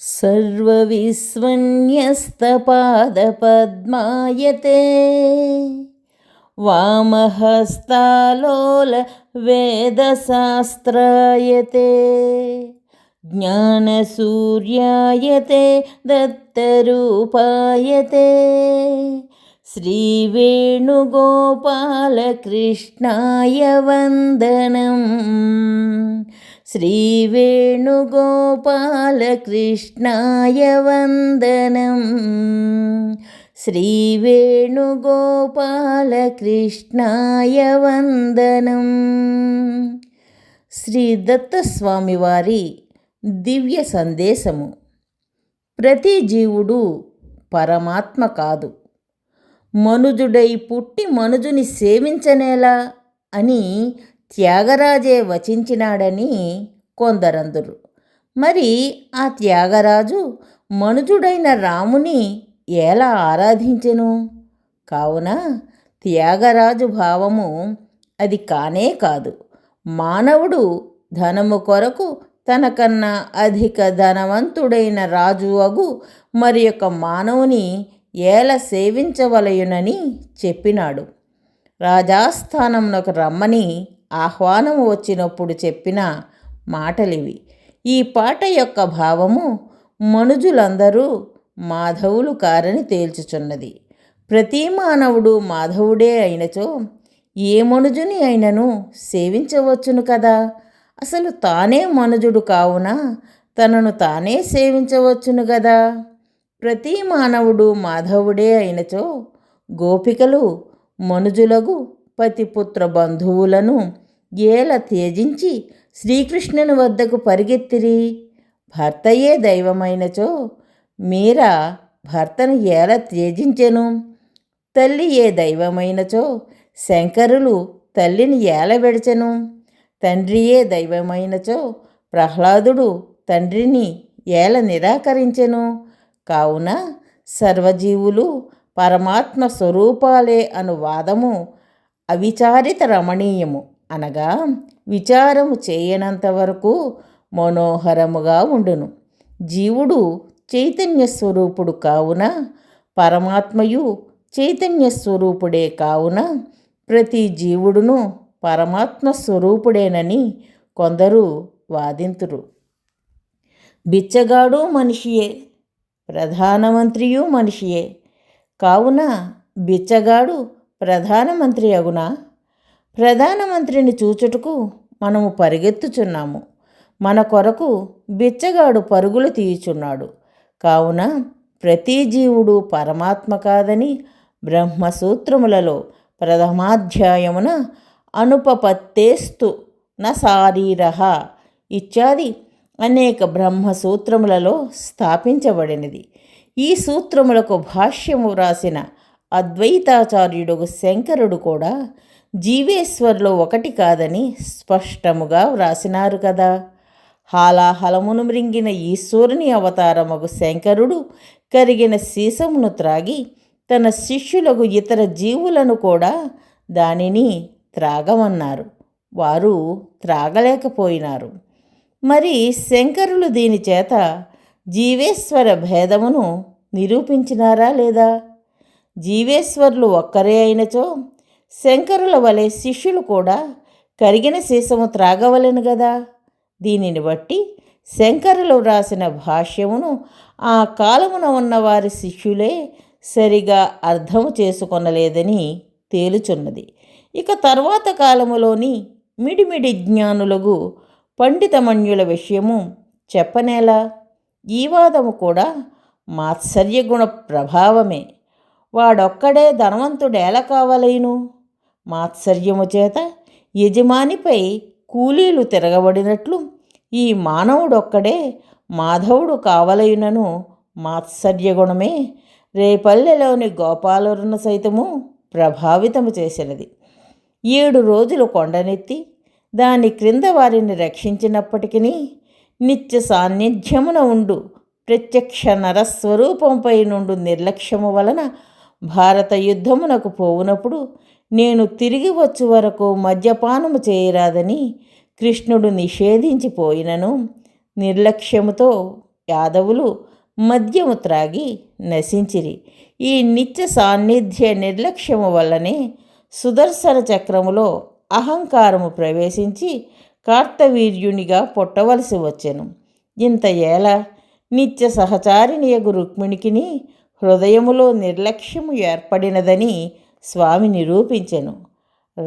सर्वविस्मन्यस्तपादपद्मायते। वामहस्तालोलवेदशास्त्रायते। ज्ञानसूर्यायते दत्तरूपायते। श्रीवेणुगोपालकृष्णाय वन्दनम् श्रीवेणुगोपालकृष्णाय वन्दनम् శ్రీవేణుగోపాలకృష్ణాయ వందనం శ్రీ దత్తస్వామి వారి దివ్య సందేశము ప్రతి జీవుడు పరమాత్మ కాదు మనుజుడై పుట్టి మనుజుని సేవించనేలా అని త్యాగరాజే వచించినాడని కొందరందరు. మరి ఆ త్యాగరాజు మనుజుడైన రాముని ఎలా ఆరాధించెను? కావున త్యాగరాజు భావము అది కానే కాదు. మానవుడు ధనము కొరకు తనకన్నా అధిక ధనవంతుడైన రాజు అగు మరి యొక్క మానవుని ఏల సేవించవలయునని చెప్పినాడు. రాజాస్థానంలోకి రమ్మని ఆహ్వానం వచ్చినప్పుడు చెప్పిన మాటలివి. ఈ పాట యొక్క భావము మనుజులందరూ మాధవులు కారని తేల్చుచున్నది. ప్రతి మానవుడు మాధవుడే అయినచో ఏ మనుజుని అయినను సేవించవచ్చును కదా? అసలు తానే మనుజుడు కావున? తనను తానే సేవించవచ్చును కదా ప్రతి మానవుడు మాధవుడే అయినచో గోపికలు మనుజులగు పతిపుత్ర బంధువులను ఏల త్యజించి శ్రీకృష్ణుని వద్దకు పరిగెత్తిరి. భర్తయే దైవమైనచో మీరా భర్తను ఎలా త్యజించెను? తల్లి ఏ దైవమైనచో శంకరులు తల్లిని ఏల విడచెను? తండ్రియే దైవమైనచో ప్రహ్లాదుడు తండ్రిని ఏల నిరాకరించెను? కావున సర్వజీవులు పరమాత్మ స్వరూపాలే అను వాదము అవిచారిత రమణీయము అనగా విచారము చేయనంత వరకు మనోహరముగా ఉండును. జీవుడు చైతన్య స్వరూపుడు కావున పరమాత్మయు చైతన్య స్వరూపుడే కావున ప్రతి జీవుడును పరమాత్మ స్వరూపుడేనని కొందరు వాదింతురు. బిచ్చగాడు మనిషియే ప్రధానమంత్రియు మనిషియే. కావున బిచ్చగాడు ప్రధానమంత్రి అగునా? ప్రధానమంత్రిని చూచుటకు మనము పరిగెత్తుచున్నాము. మన కొరకు బిచ్చగాడు పరుగులు తీయుచున్నాడు. కావున ప్రతి జీవుడు పరమాత్మ కాదని బ్రహ్మసూత్రములలో ప్రథమాధ్యాయమున అనుపపత్తేస్తు న శారీరహ ఇత్యాది అనేక బ్రహ్మ సూత్రములలో స్థాపించబడినది. ఈ సూత్రములకు భాష్యము వ్రాసిన అద్వైతాచార్యుడు శంకరుడు కూడా జీవేశ్వరులో ఒకటి కాదని స్పష్టముగా వ్రాసినారు కదా. హాలాహలమును మృంగిన ఈశ్వరుని అవతారముకు శంకరుడు కరిగిన సీసమును త్రాగి తన శిష్యులకు ఇతర జీవులను కూడా దానిని త్రాగమన్నారు. వారు త్రాగలేకపోయినారు. మరి శంకరులు దీని చేత జీవేశ్వర భేదమును నిరూపించినారా లేదా? జీవేశ్వరులు ఒక్కరే అయినచో శంకరుల వలె శిష్యులు కూడా కరిగిన సీసము త్రాగవలెను కదా దీనిని బట్టి శంకరులు వ్రాసిన భాష్యమును ఆ కాలమున ఉన్నవారి శిష్యులే సరిగా అర్థము చేసుకొనలేదని తేలుచున్నది. ఇక తర్వాత కాలములోని మిడిమిడి జ్ఞానులకు పండితమణ్యుల విషయము చెప్పనేలా? ఈ వాదము కూడా మాత్సర్యగుణ ప్రభావమే. వాడొక్కడే ధనవంతుడేలా కావలేను? మాత్సర్యము చేత యజమానిపై కూలీలు తిరగబడినట్లు ఈ మానవుడొక్కడే మాధవుడు కావలయునను మాత్సర్యగుణమే రేపల్లెలోని గోపాలరును సైతము ప్రభావితము చేసినది. ఏడు రోజులు కొండనెత్తి దాని క్రింద వారిని రక్షించినప్పటికీ నిత్య సాన్నిధ్యమున ఉండు. ప్రత్యక్ష నరస్వరూపంపై నుండు నిర్లక్ష్యము వలన భారత యుద్ధమునకు పోవునప్పుడు నేను తిరిగి వచ్చు వరకు మద్యపానము చేయరాదని కృష్ణుడు నిషేధించిపోయినను నిర్లక్ష్యముతో యాదవులు మద్యము త్రాగి నశించిరి. ఈ నిత్య సాన్నిధ్య నిర్లక్ష్యము వల్లనే సుదర్శన చక్రములో అహంకారము ప్రవేశించి కార్తవీర్యునిగా పుట్టవలసి వచ్చెను. ఇంత ఏల నిత్య సహచారిణియగు రుక్మిణికిని హృదయములో నిర్లక్ష్యము ఏర్పడినదని స్వామి నిరూపించెను.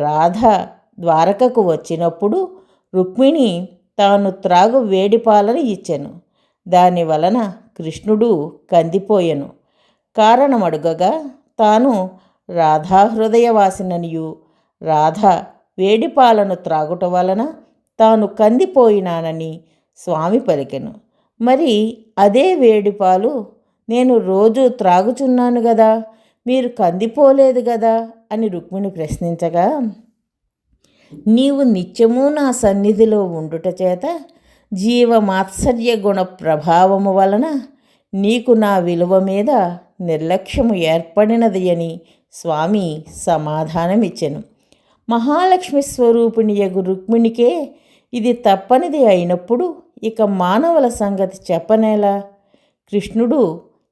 రాధ ద్వారకకు వచ్చినప్పుడు రుక్మిణి తాను త్రాగు వేడిపాలను ఇచ్చెను. దాని వలన కృష్ణుడు కందిపోయెను. కారణమడుగగా తాను రాధా వేడిపాలను త్రాగుట వలన తాను కందిపోయినానని స్వామి పలికెను. మరి అదే వేడిపాలు నేను రోజు త్రాగుచున్నాను గదా మీరు కందిపోలేదు గదా అని రుక్మిణి ప్రశ్నించగా నీవు నిత్యము నా సన్నిధిలో ఉండుట చేత జీవమాత్సర్య గుణ ప్రభావము వలన నీకు నా విలువ మీద నిర్లక్ష్యము ఏర్పడినది అని స్వామి సమాధానమిచ్చెను. మహాలక్ష్మి స్వరూపిణియగు రుక్మిణికే ఇది తప్పనిది అయినప్పుడు ఇక మానవుల సంగతి చెప్పనేలా? కృష్ణుడు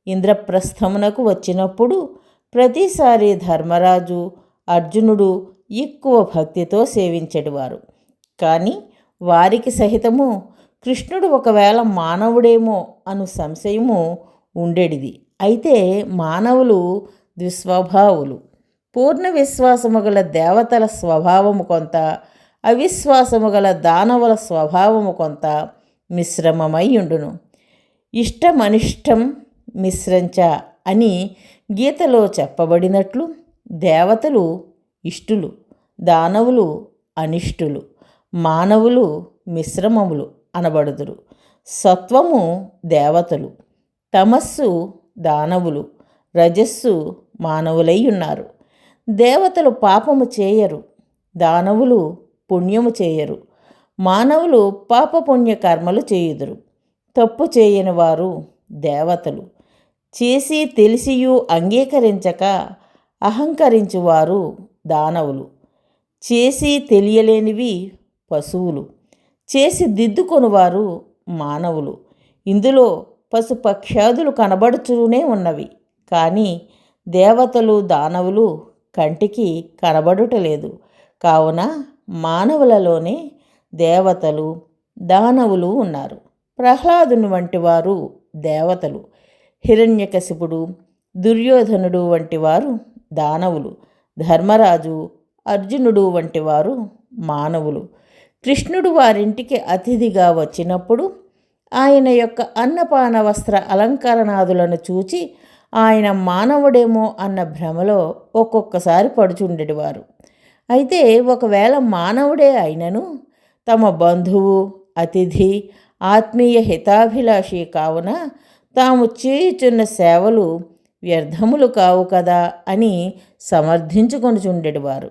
ఇంద్రప్రస్థమునకు వచ్చినప్పుడు ప్రతిసారి ధర్మరాజు అర్జునుడు ఎక్కువ భక్తితో సేవించేటివారు. కానీ వారికి సహితము కృష్ణుడు ఒకవేళ మానవుడేమో అను సంశయము ఉండేడిది అయితే మానవులు దుస్వభావులు పూర్ణ విశ్వాసము గల దేవతల స్వభావము కొంత అవిశ్వాసము గల దానవుల స్వభావము కొంత మిశ్రమమై ఉండును ఇష్టమనిష్టం మిశ్రంచ అని గీతలో చెప్పబడినట్లు దేవతలు ఇష్టులు దానవులు అనిష్టులు మానవులు మిశ్రమములు అనబడుదురు. సత్వము దేవతలు తమస్సు దానవులు రజస్సు మానవులై ఉన్నారు. దేవతలు పాపము చేయరు దానవులు పుణ్యము చేయరు మానవులు పాపపుణ్య కర్మలు చేయుదురు. తప్పు చేయని వారు దేవతలు. చేసి తెలిసియు అంగీకరించక అహంకరించువారు దానవులు. చేసి తెలియలేనివి పశువులు. చేసి దిద్దుకొనివారు మానవులు. ఇందులో పశుపక్ష్యాదులు కనబడుచునే ఉన్నవి. కానీ దేవతలు దానవులు కంటికి కనబడుటలేదు. కావున మానవులలోనే దేవతలు దానవులు ఉన్నారు. ప్రహ్లాదుని వంటి వారు దేవతలు. హిరణ్యకశిపుడు దుర్యోధనుడు వంటి వారు దానవులు. ధర్మరాజు అర్జునుడు వంటి వారు మానవులు. కృష్ణుడు వారింటికి అతిథిగా వచ్చినప్పుడు ఆయన యొక్క అన్నపాన వస్త్ర అలంకరణాదులను చూచి ఆయన మానవుడేమో అన్న భ్రమలో ఒక్కొక్కసారి పడుచుండేటివారు. అయితే ఒకవేళ మానవుడే అయినను తమ బంధువు అతిథి ఆత్మీయ హితాభిలాషి కావున తాము చేయుచున్న సేవలు వ్యర్థములు కావు కదా అని సమర్థించుకొనుచుండేవారు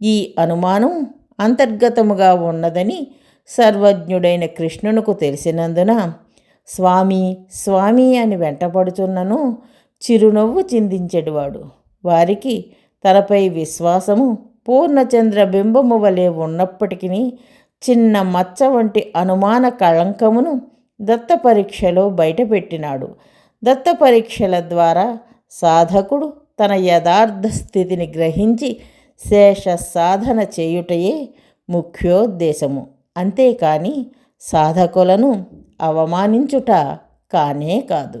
ఈ అనుమానం అంతర్గతముగా ఉన్నదని సర్వజ్ఞుడైన కృష్ణునకు తెలిసినందున స్వామి స్వామి అని వెంటపడుచున్నను చిరునవ్వు చిందించెడివాడు వారికి తనపై విశ్వాసము పూర్ణచంద్ర బింబము వలె ఉన్నప్పటికీ చిన్న మచ్చ వంటి అనుమాన కళంకమును దత్త పరీక్షలో బయటపెట్టినాడు. దత్త పరీక్షల ద్వారా సాధకుడు తన యథార్థ స్థితిని గ్రహించి శేష సాధన చేయుటయే ముఖ్యోద్దేశము. అంతేకాని సాధకులను అవమానించుట కానే కాదు.